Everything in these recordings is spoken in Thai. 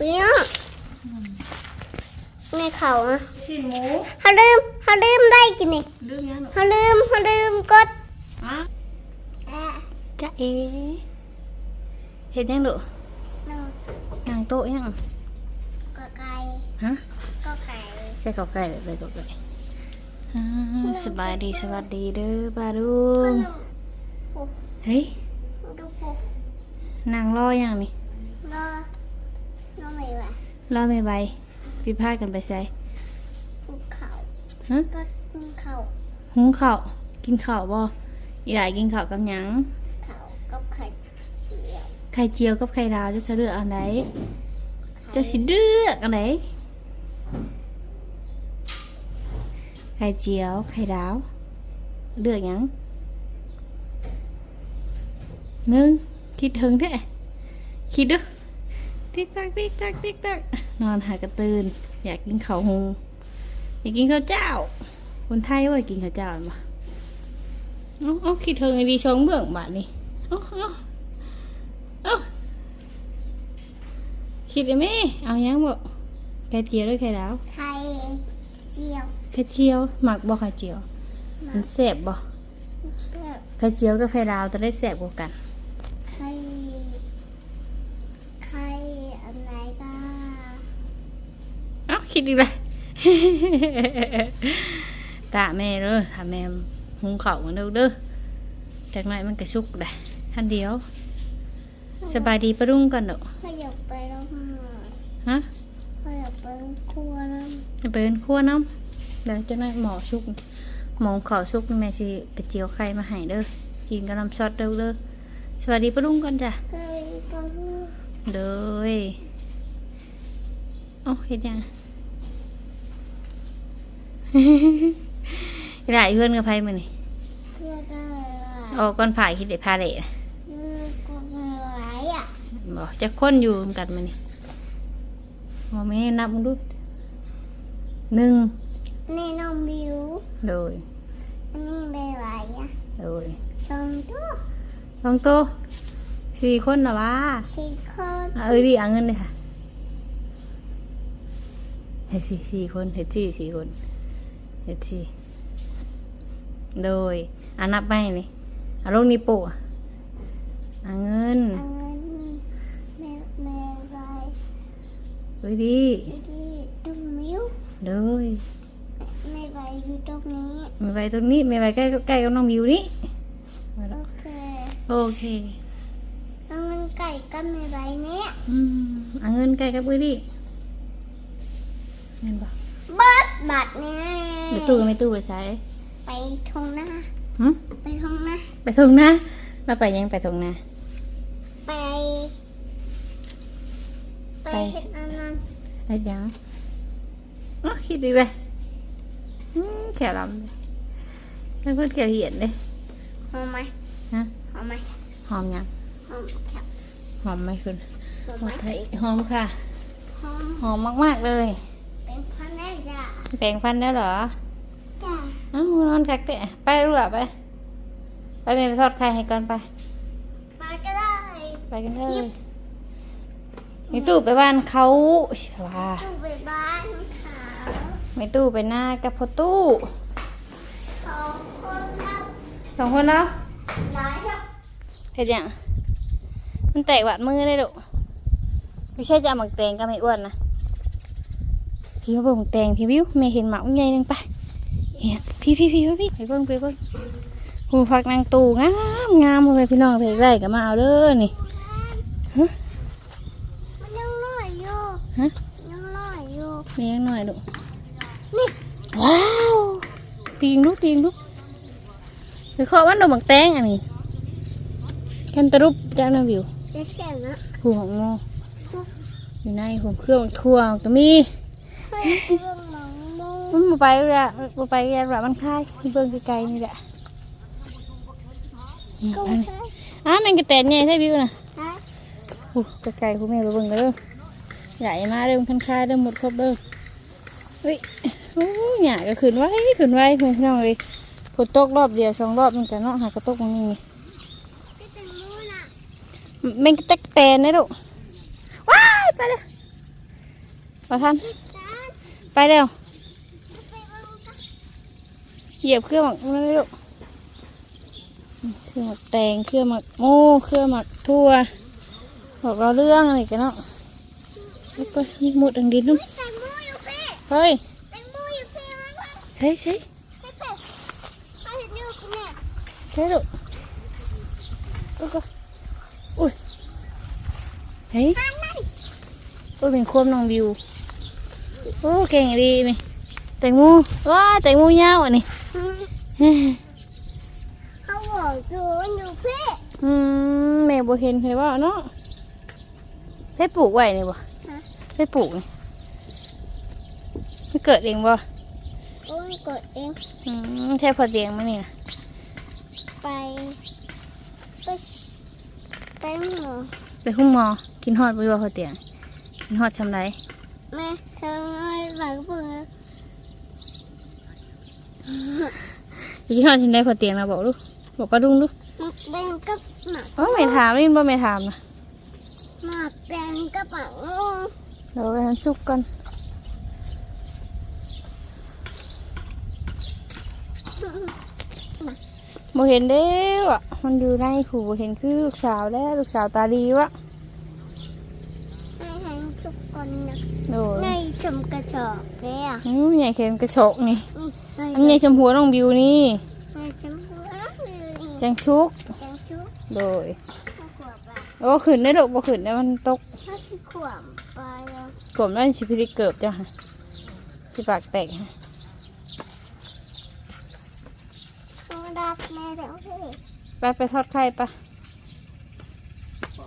เนี่ยในเขาอะชิ้นหมูเขาลืมเขาลืมได้กินนี่ลืมยังหนูเขาลืมเขาลืมกดอะแอะจะเอเห็นยังดูหนึ่งนางโต๊ะยังก็ไก่ฮะก็ไก่ใช่กอไก่เลยเลยกอไก่อ่าสบายดีสวัสดีเด้อป้าลุงเฮ้ยดูปูนางรอยังนี่รอ รอไม่ไหวรอไม่ใบพี่พากันไปใส่ภูเขาฮะก็กินเขาหุงข้าวกินข้าวบ่อีหลายกินข้าวกับหยังเขากับไข่เจียวไข่เจียวกับไข่ดาวจะเลือกอันไหนจะสิเลือกอันไหนไข่เจียวไข่ดาว เลือกหยังหนึ่งคิดถึงแท้คิดดู ติ๊กตักติ๊กตักติ๊กตักนอนหากระตือนอยากกินข้าวหงอยากกินข้าวเจ้า คนไทยว่ากินข้าวเจ้าหรือเปล่าเอาเอาคิดถึงไอ้ดีชงเบื้องบาทนี่เอาเอาเอาคิดได้ไหมเอายังบ่ไข่เจียวด้วยไข่ดาวไข่เจียวไข่เจียวหมักบ่ไข่เจียว มันแซ่บบ่แบบไข่เจียวกับไข่ดาวจะได้แซ่บกว่ากัน ไข่ไข่อะไรก็ เอ้า คิดดีไปตาแม่เด้อถ้าแม่หุงข้าวกันเด้อเด้อจากนั้นมันก็สุกได้ทันเดียว สบายดีปะรุ่งกันเด้อไม่อยากไปแล้วค่ะฮะไม่อยากไปครัวแล้วจะไปเป็นครัวน้ำเดี๋ยวจากนั้นหมอสุกหมองข้าวสุกแม่สิไปเจียวไข่มาให้เด้อกินกับน้ำซอสเด้อเด้อสวัสดีปะรุ่งกันจ้ะเคยไปพูดเด้อเอ้าเฮ็ดยัง หลายเพื่อนกับไพ่มานี่เพื่อได้ออกก่อนผ่ายคิดได้พาเละเพื่อก็ไม่ไหวอะบอกจะค้นอยู่นำกันมานี่มองไม่นับมึงดูหนึ่งนี่น้องบิวโดยอันนี้ไม่ไหวอะโดยสองตัวลองโตวสี่คนเหรอวะสี่คนอะเอ้ยดิเอาเงินเลยค่ะเฮ็ดสี่สี่คนเฮ็ดสี่สี่คน เฮ็ดสี่โดยอ่านับไปนี่อะลงนี่โปะอะเงินอันนี้ไม่ไม่ไหวเอ้ยดิที่ตรงมิวโดยไม่ไหวอยู่ตรงนี้ ไม่ไปตรงนี้ไม่ไปใกล้ใกล้กับน้องบิวนี่โอเคโอเคแล้วมันไก่ก็ไม่ไหวเนี่ยอืมเอาเงินใกล้กับเอ้ยดิเงินบ่บัด บัดเนี่ยเดี๋ยวตู้ก็ไม่ตู้ไปใช้ไปทงหน้าหึไปทงหน้าไปส่งนะเราไปยังไปส่งนะ ไป ไปไป เห็นอันนั้นไอ้ยังอ๋อคิดดีเลยอืมแขวลำเลยแล้วพูดแขวเหียนเลยหอมไหมฮะหอมไหมหอมยังหอมแคบหอมไหมคุณหอมหไหมอมหอมค่ะหอมหอมมากๆเลย เป็นพันแน่จ้ะแปรงฟันแล้วเหรอ จ้ะอ้าวนอนคักเตะไปรู้หรอไป ไปเรียนทอดไข่ให้ก่อนไป มาก็ได้ไปกันเลยมีตู้ไปบ้านเขาว่าตู้ไปบ้านเขามีตู้ไปหน้ากับพอตู้สองคนครับสองคนเนาะหลายครับเห็นยังมันแตกหวาดมือได้ดุไม่ใช่จะเอาหมักแตงก็ไม่อ้วนนะ พี่มาเบิ่งหมักแตงพี่วิวแม่เห็นหมากใหญ่หนึงไปเห็นพี่พี่พี่พี่ไปเบิ่งไปเบิ่งหูพักนางตูงามงามเลยพี่น้องเพลงไรก็มาเอาเด้อนี่มันยังน้อยอยู่ฮะยังน้อยอยู่มียังหน่อยดุนี่ว้าวตีงลูกตีงลูกไปเคาะวันดอกหมักแตงอันนี้แคนตารุปจ้านาวิวจะเสียงนะหูของโมอยู่ในหัวเครื่องทั่วก็มีเฮ้ยเรื่องห มองมงมันมาไปเลยอะมาไปเรียนแบบมันคลายที่เบิ่งไกลๆนี่แหละนี่ก็ไปไม่นี่ใช่อ้าแมงกระแตนใหญ่ใช่บิวนะฮะโอ้ไกลๆคุณแม่ไปเบิ่งกันเด้อใหญ่มาเริ่มคันคลายเริ่มหมดครบเด้อเฮ้ยโอ้ยหยาก็ขึ้นไว้ขึ้นไว้เพื่อนพี่น้องเลยฝนตกรอบเดียวสองรอบมันกันเนาะหากระตกมันนี่ที่ตึงนู้นอะแมงกระแตนนะลูกว้ายไปเลยบ่ทันการไป เร็วไปเบิ่งกันเหยียบเครื่องหมักนั่นเลยลูกเครื่องหมักแตงเครื่องหมักโม่เครื่องหมักทั่วบอกเราเรื่องอะไรกันเนาะไปไปมีหมดดังดินนู่นแตงโมอยู่พี่เฮ้ยแตงโมอยู่พี่มาเบิ่งเฮ้ยเฮ้ยไปเปิดไปเห็นอยู่คุณแม่เฮ้ยลูกอุ้ยก็อุ้ยเฮ้ยทางนั้นอุ้ยเป็นควมน้องวิว โอ้เก่งดีนี่แตงโมว้าแตงโมยาวอะนี่เขาบอกอยู่อยู่พี่อืมแม่บ่เห็นเคยว่าเนาะให้ปลูกไว้นี่บ่ฮะให้ปลูกนี่ไม่เกิดเองบ่โอ้ยกดเองอืมแค่พอเตียงมานี่นะไปไปไปหมอไปหุ้มหมอกินฮอดบ่อยู่ว่าพอเตียงกินฮอดชำไร แม่เธอไม่หลังปุ่นเลยจะกินฮอดชำไรพอเตียงนะบอกลูกบอกป้าดุงลูกมันเป็นกับหมาอ๋อไม่ถามนี่บ่ไม่ถามนะหมาเป็นกับหมางูเดี๋ยวไปทำซุปก่อนบ่เห็นเด้วอะมันอยู่ในหูบ่เห็นคือลูกสาวแล้วลูกสาวตาดีวะให้เห็น ทุกคนนะโอ้ยในชมกระจอกเนี่ยอืมใหญ่เข็มกระโชกนี่นี่ในอันใหญ่ชมพูน้องบิวนี่ในชมพูแล้วนี่จังชุก แกงชุบโดยข้าวขวบอะโอ้ขึ้นได้ดอกบ่ขึ้นได้มันตกข้าวสิขวบไปแล้วกลมได้ชิพิริเกิบจ้ะสิปากแตกฮะต้องดัดแม่แล้วพี่ไปไปทอดไข่ปะโอ้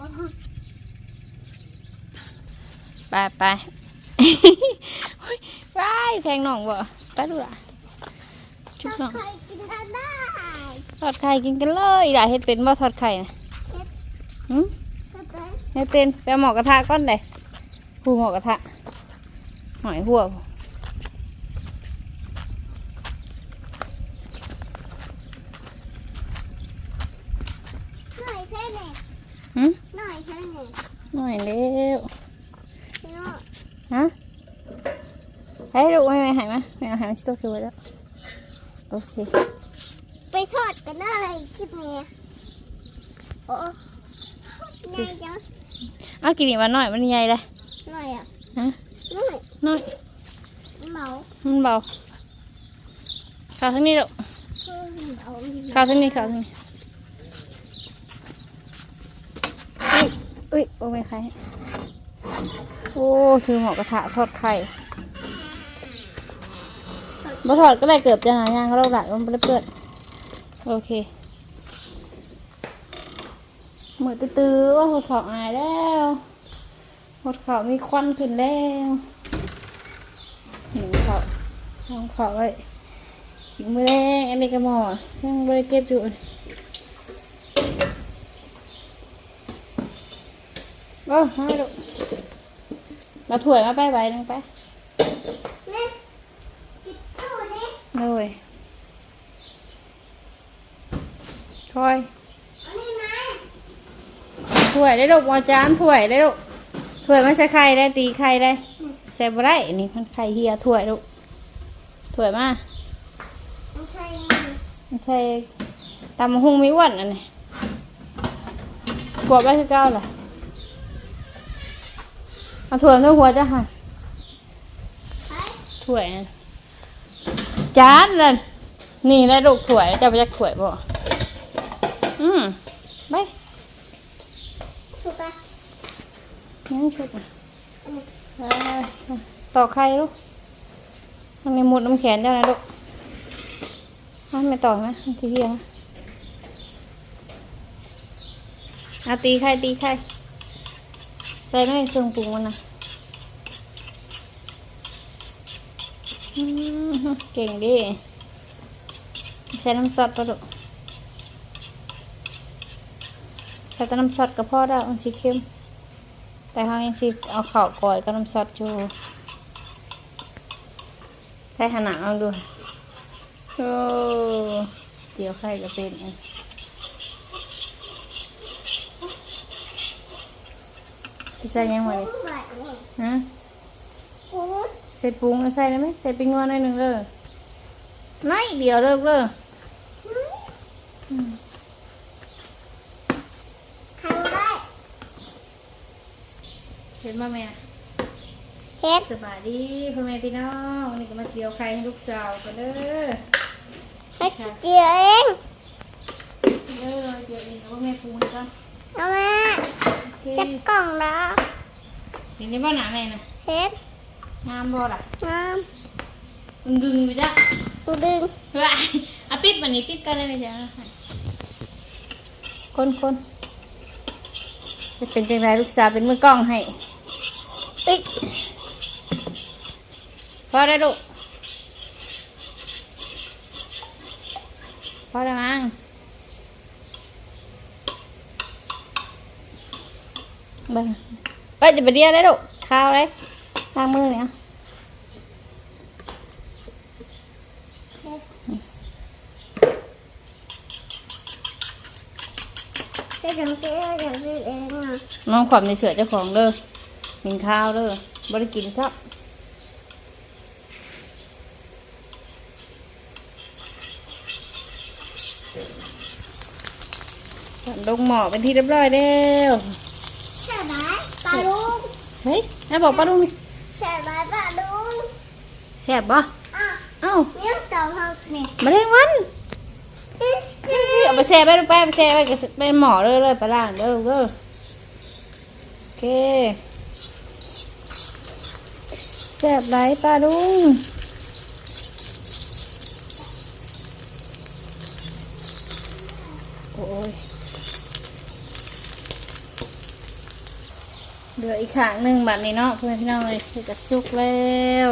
ไปไปเฮ้ยไปแทงน้องบ่ไปดูอะชุบน้องเคยกินกันได้ทอดไข่กินกันเลยอยากเฮ็ดเป็นบ่ทอดไข่นะหืมก็ไปเฮ็ดเป็นไปเอาหมอกระทะก้อนเลยผูหมอกระทะหอยหัวหน่อยแค่ไหนหืมหน่อยแค่ไหนหน่อยเร็ว พี่น้อง ฮะ ให้ลูกให้แม่ใหายมาแม่เอาใหายมาชิโตคือไว้แล้วโอเคไปทอดกันได้คลิปนี้โอ้ใหญ่จังเอากินอีกวันหน่อยมันใหญ่เลยหน่อยอะฮะหน่อยหน่อยเมามันเบาข่าวทั้งนี้ลูกเพิ่มเมาข่าวทั้งนี้ข่าวทั้งนี้อุ้ยอุ้ยโอ้ไม่ใครโอ้ซื้อหมอกระทะทอดไข่ บ่ทอดก็ได้เกือบจะหายางเขาเราหลัดมันเปื้อนโอเคเหมือนตื้อว่าหดเขาอายแล้วหดเขามีควันขึ้นแล้วหนึ่งเขาทำเขาไว้อีกมือแรงอันนี้ก็หมอยังไม่ได้เก็บอยู่โอ้มาลูมาถ่วยมาไปใบหนึงไป นี่ปิดตู้นี่ เลยถอยอันนี้มาถ้วยได้ลูกวาจานถ้วยได้ลูกถ้วยไม่ใช่ไข่ได้ตีไข่ได้ใส่บได้นี่มันไข่เฮียถ้วยลูกถ้วยมาไม่ใช่ไม่ใช่ตำมะฮุ่งไม่อ้วนอันนี้กวบได้คือเก้าเหรอเอาถ้วยด้วยหัวจ้ะค่ะถ้วยนั่น จานนั่นนี่ได้ลูกถ้วยจะไปจักถ้วยบ่อืมไปถูกปะยังชุดอะไปต่อไข่ลูกมันในหมุดน้ำแขนเจ้านะลูกมันไม่ต่อไหมมันทีเดียวนะเอาตีไข่ตีไข่ใส่ไม่เครื่องปรุงมันนะอืม เก่งดิใส่น้ำซอสปะลูกใส่แต่น้ำซอสกับพ่อได้มันสีเข้ม แต่เขายังสิเอาข้าก่อยกับน้ำซอสอยู่ใส่ขนาดเอาดูโอ้เจียวไข่ก็เป็นอันใส่ยังไงฮะ ส่ปรุงใส่ได้ไหมใส่ปิ้งงอนหน่อยหนึ่งเลยน้อยเดียวเลิกเลยใครได้เห็นมาแม่เฮ็ดสบายดีพ่อแม่พี่น้องวันนี้ก็มาเจียวไข่ให้ลูกสาวกันเด้อเฮ็ดเจียวเองเด้อเจียวเองกับพ่อแม่ปรุงนะจ๊ะเอามาโอเคจับกล่องแล้วเห็นในบ้านหนาแม่นะเฮ็ด งามบ่ล่ะน้มึงดึงไปจ้ะำกูดึงเฮ้ยอะปิดวันนี้ปิดกันเลยนะจ๊ะคนคนจะเป็นจังไรลูกสาวเป็นมือกล้องให้ปิ๊กพอได้ลูกพอได้มั้งเบิ่งเอ้ยจะไปเดียวได้ลูกข้าวเลย ล้างมือเนี่ยเฮ็ดจังเฮ็ดจังเองอะน้องความในเสือเจ้าของเด้อกินข้าวเด้อบ่ได้กินซับลงหมอเป็นที่เรียบร้อยแล้วใช่ไหมปลาลุงเฮ้ยน้าบอกป้าลุงนี่ ใช่ไหมปลาลุง แซ่บบ่อะเอ้าเลี้ยงเต่าทองนี่มาเล่นวันเอาไปแซ่ไปลูกไปไปแซ่ไปกับไปหมอเลยเลยไปล่างเด้อเด้อโอเคแซ่บไรป้าลุงโอ้ยเหลืออีกขางหนึ่งบัดนี้เนาะเพื่อนพี่น้องเลยคือกระซุกแล้ว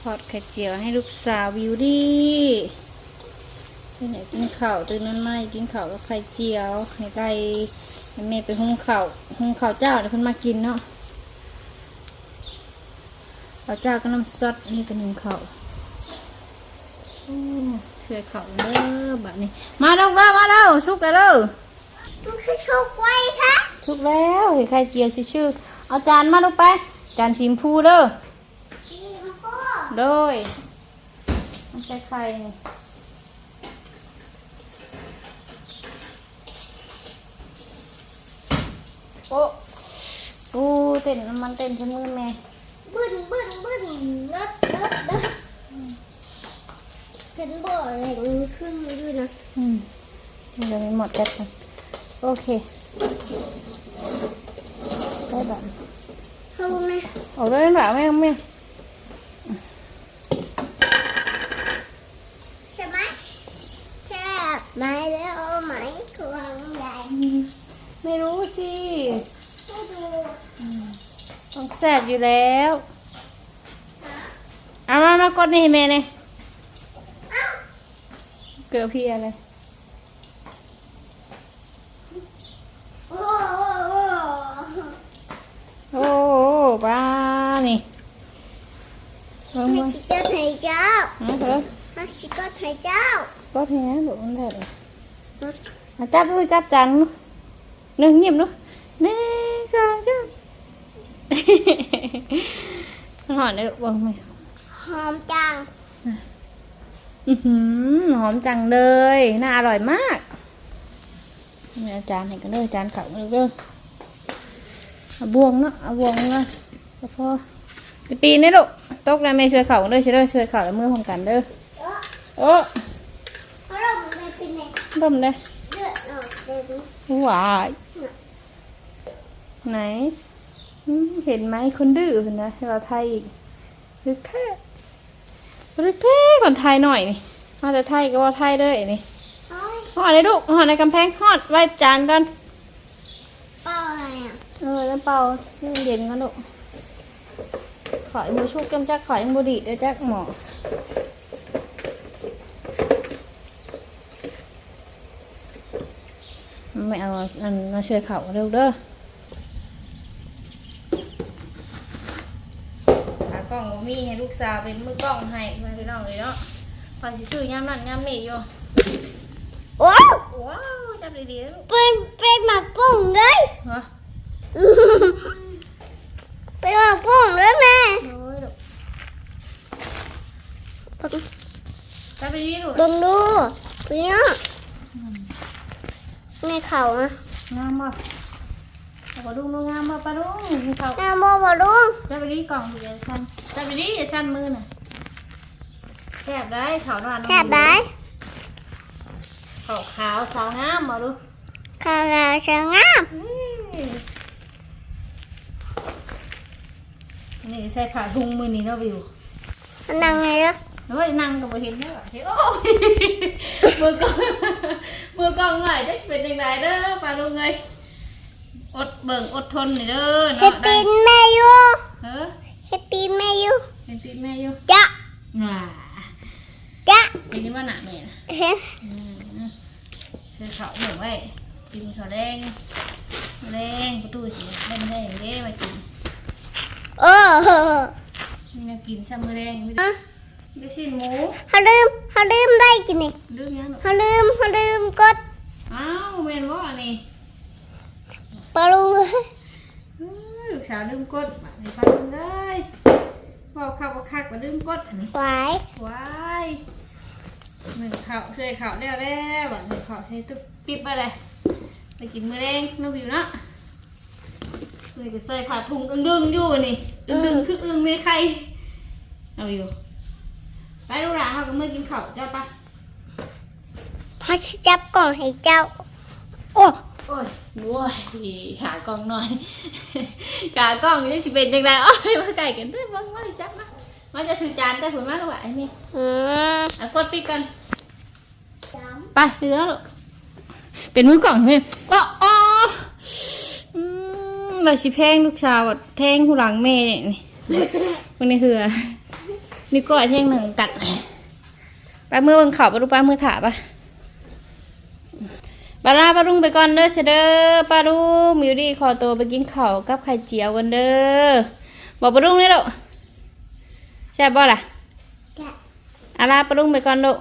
ทอดไข่เจียวให้ลูกสาววิวดี้ที่ไหนกินข้าวตื่นนั้นไม่กินข้าวกับไข่เจียวให้ไก่ให้แม่ไปหุงข้าวหุงข้าวเจ้าเดี๋ยวเพิ่นมากินเนาะข้าวเจ้าก็น้ำซอสนี่ก็หนึ่งข้าวโอ้ช่วยข้าวเด้อบัดนี้ มาแล้วมามาแล้วสุกแล้วเด้อมันคือโชคไว้คะสุกแล้วเห็นไข่เจียวสิชื่อเอาจานมาลงไป จานชิมพูเด้อนี่มันก็ โดยมันใส่ไข่นี่โอ้โอ้เต้นน้ำมันเต้นฉันมือแม่บึ้นบึ้นบึ้นเลิศเลิศเลิศเป็นบ่อแรงขึ้นด้วยนะอืมเดี๋ยวไม่หมดแป๊บนึงโอเคได้แบบเข้าไหมเอาได้แบบแม่แม่ ใช่ไหมแค่ไหมแล้วเอาไหมควงใหญ่ ไม่รู้สิ ให้ดู ต้องแสบอยู่แล้ว เอามามากดนี่ให้แม่เนี่ยอ้าวเกลือพี่อะไรโอ้โหโอ้โหบ้านี่ลงให้มาชิเจ้าไทยเจ้าเอาเถอะให้ชิเจ้าไทยเจ้าก็ทีนี้บอกมันได้เลยมาจับดูจับจานดูหนึ่งเงียบดูหนึ่งสองสาม หอมเลยลูกบอกไหมหอมจัง อื้อหือหอมจังเลย น่าอร่อยมากนี่อาจารย์ให้กันเด้ออาจารย์ขับกันเด้อเอาบวงเนาะเอาบวงมาแล้วพอจะปีนนี่ลูกตกแล้วแม่ช่วยเข่ากันเด้อช่วยเด้อช่วยเข่าแล้วมือพร้อมกันเด้อเออโอ้เพราะเราไม่เป็นไงดมเลยเลือดออกเต็มหวายไหนอืม เห็นไหมคนดื้อเห็นนะเราไทยอีกลึกแท้ลึกแท้คนไทยหน่อยนี่มาแต่ไทยก็ว่าไทยเด้อนี่โอ้ยหอดเลยลูกหอดในกำแพงหอดไว้จานกันเป้าอะไรอะเออแล้วเป่าให้มันเย็นกันลูกขอยมูชุกจำจักขอยยังบุดีเด้อจักหมอไม่เอาอันมาช่วยเขาเร็วเด้อ นี่ให้ลูกสาวเป็นมือกล้องให้เพื่อนพี่น้องเลยเนาะขวันสิซื้อย่ำนั่นย่ำนี่อยู่ว้าวจับดีๆนะลูกเป็นเป็นหมากกุ้งเลยเป็นหมากกุ้งเลยแม่จับดีๆลูกเบิ่งดูเนี่ยในเข่าอะงามบ่ปลาดุงดูงามมากปลาดุงในเข่างามมากปลาดุงจับดีๆกล่องเดียวสั่น จะไปดีอย่าสั่นมือน่ะแซ่บได้ข้าวหวานแค่บได้ข้าวขาวสาวงามบ่ลูกข้าวราชงามนี่ใส่ผ้าถุงมือนี้เนาะวิวอันนั่งไงล่ะเฮ้ยนั่งก็บ่เห็นได้บ่เห็นโอ้ยมือกล้องมือกล้องหน่อยจะเป็นยังไงเด้อปลาลุงเอ้ยอดเบิ่งอดทนนี่เด้อเฮ็ดเนาะตีนแม่อยู่ เออ เฮ็ดตีนแม่อยู่เห็นติดแม่อยู่จ๊ะน่าจ๊ะเห็นที่ว่าหนักแม่นะเฮ็ดอืมใส่ข้าวหมูไว้กินข้าวแดงข้าวแดงประตูสิเล่นได้อย่างเด้มากินโอ้โหมีแนวกินซ้ำมือแดงมีฮะได้สิ้นหมูเขาลืมเขาลืมได้กินนี่ลืมยังหรอเขาลืมเขาลืมกดอ้าวเมนว่านี่ปลาลุงอื้อลู กสาวลืมกดมาในฟังเลยบอกข้าวบอกคักว่าลืมกดอันนี้หวายว้ายหนึ่งข้าวเคยข้าวแล้วแล้วหนึ่งข้าวให้ตุ๊บปิ๊บอะไรไปกินมื้อแรงน้องวิวเนาะเลยจะใส่ผ้าถุงอึ้งดึงๆอยู่นี่อึ้งดึงๆคืออึ้งไม่ใครเอาอยู่ไปลูกหลานเขาก็มื่อกินข้าวเจ้าปะพัชจับกล่องให้เจ้า โอ้ โอ้ยโว้ยขากล้องหน่อย ขากล้องนี่จะเป็นยังไงอ้อยมาไก่กันด้วยบ้างมาจับมามาจะถือจานจะผืนมาลูกอะไอ้นี่อืมอะกดปิดกันไปเรือลูกเป็นมือกล่องใช่ไหมอ๋ออ๋ออืมบาชิแพงลูกสาวอะแทงหูหลังแม่เนี่ยนี่วันนี้คืออะไรนี่ก็แทงหนึ่งกัดไปมือเบังเข่าไปดูป้ามือถาปะ ปลาลาปลาลุงไปก่อนเด้อเสยเด้อปลาลุงมิวดี้ขอตัวไปกินข้าวกับไข่เจียวกันเด้อบอกปลาลุงนี่ลูกแซ่บบ่ล่ะแกะอาลาปลาลุงไปก่อนลูก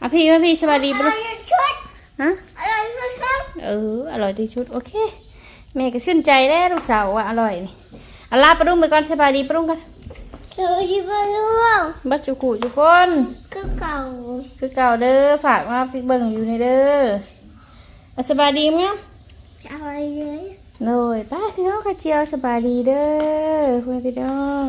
อะพี่มาพี่สวัสดีปอลาร่ลุองยชุดฮะอร่อยชุดเอออร่อยที่สุดโอเคแม่ก็ชื่นใจแล้วลูกสาวว่าอร่อยนี่อาลาปลาลุงไปก่อนสบายดีปลาลุงกัน สวัสดีปลาลุงบัดจุกุทุกคนคือเก่าคือเก่าเด้อฝากมาติดเบิ่งอยู่ในเด้ออะสบายดีมั้ยอร่อยเลยเลยไป้าพี่น้องข้าเจียวสบายดีเด้อคุณพี่น้อง